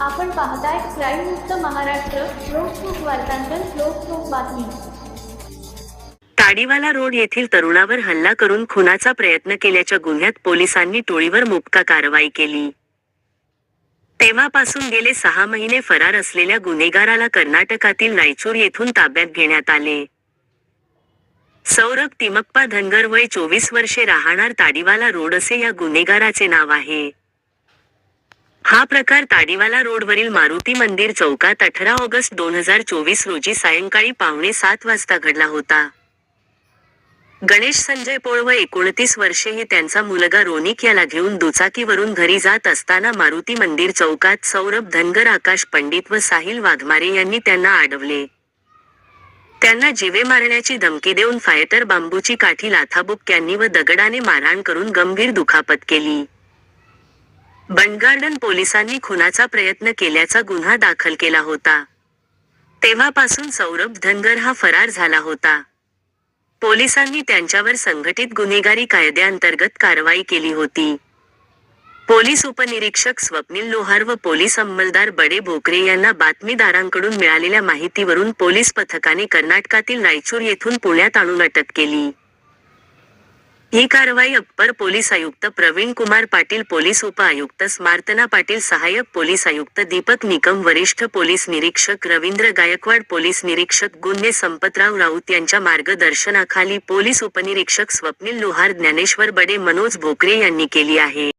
आपण पाहताय क्राईम मुक्त महाराष्ट्र लोकसुख वार्तांकन लोकसुख बातमी. ताडीवाला रोड येथील तरुणावर हल्ला करून खुनाचा प्रयत्न केल्याच्या गुन्ह्यात पोलिसांनी टोळीवर मुक्का कारवाई केली. तेव्हापासून गेले सहा महिने फरार असलेल्या गुन्हेगाराला कर्नाटकातील रायचूर येथून ताब्यात घेण्यात आले. सौरभ तिमप्पा धनगर वय चोवीस वर्षे राहणार ताडीवाला रोड असे या गुन्हेगाराचे नाव आहे. हा प्रकार ताडीवाला रोडवरील मारुती मंदिर चौकात अठरा ऑगस्ट दोन हजार चोवीस रोजी सायंकाळी पावणे सात वाजता घडला होता. गणेश संजय पोळ व एकोणतीस वर्षे हे त्यांचा मुलगा रोनिक याला घेऊन दुचाकीवरून घरी जात असताना मारुती मंदिर चौकात सौरभ धनगर आकाश पंडित व साहिल वाघमारे यांनी त्यांना अडवले त्यांना जिवे मारण्याची धमकी देऊन फायटर बांबूची काठी लाथाबुक्यांनी व दगडाने मारहाण करून गंभीर दुखापत केली. बंडगार्डन पोलिसांनी खुनाचा प्रयत्न केल्याचा गुन्हा दाखल केला होता. तेव्हापासून सौरभ धनगर हा फरार झाला होता. पोलिसांनी त्यांच्यावर संघटित गुन्हेगारी कायद्याअंतर्गत कारवाई केली होती. पोलीस उपनिरीक्षक स्वप्नील लोहार व पोलीस अंमलदार बडे भोकरे यांना बातमीदारांकडून मिळालेल्या माहितीवरून पोलीस पथकाने कर्नाटकातील रायचूर येथून पुण्यात आणून अटक केली. ही कारवाई अप्पर पोलीस आयुक्त प्रवीण कुमार पाटील पोलीस उपआयुक्त स्मार्तना पाटील सहाय्यक पोलीस आयुक्त दीपक निकम वरिष्ठ पोलीस निरीक्षक रवींद्र गायकवाड पोलीस निरीक्षक गुन्हे संपतराव राऊत यांच्या मार्गदर्शनाखाली पोलीस उपनिरीक्षक स्वप्नील लोहार ज्ञानेश्वर बडे मनोज भोकरे यांनी केली आहे.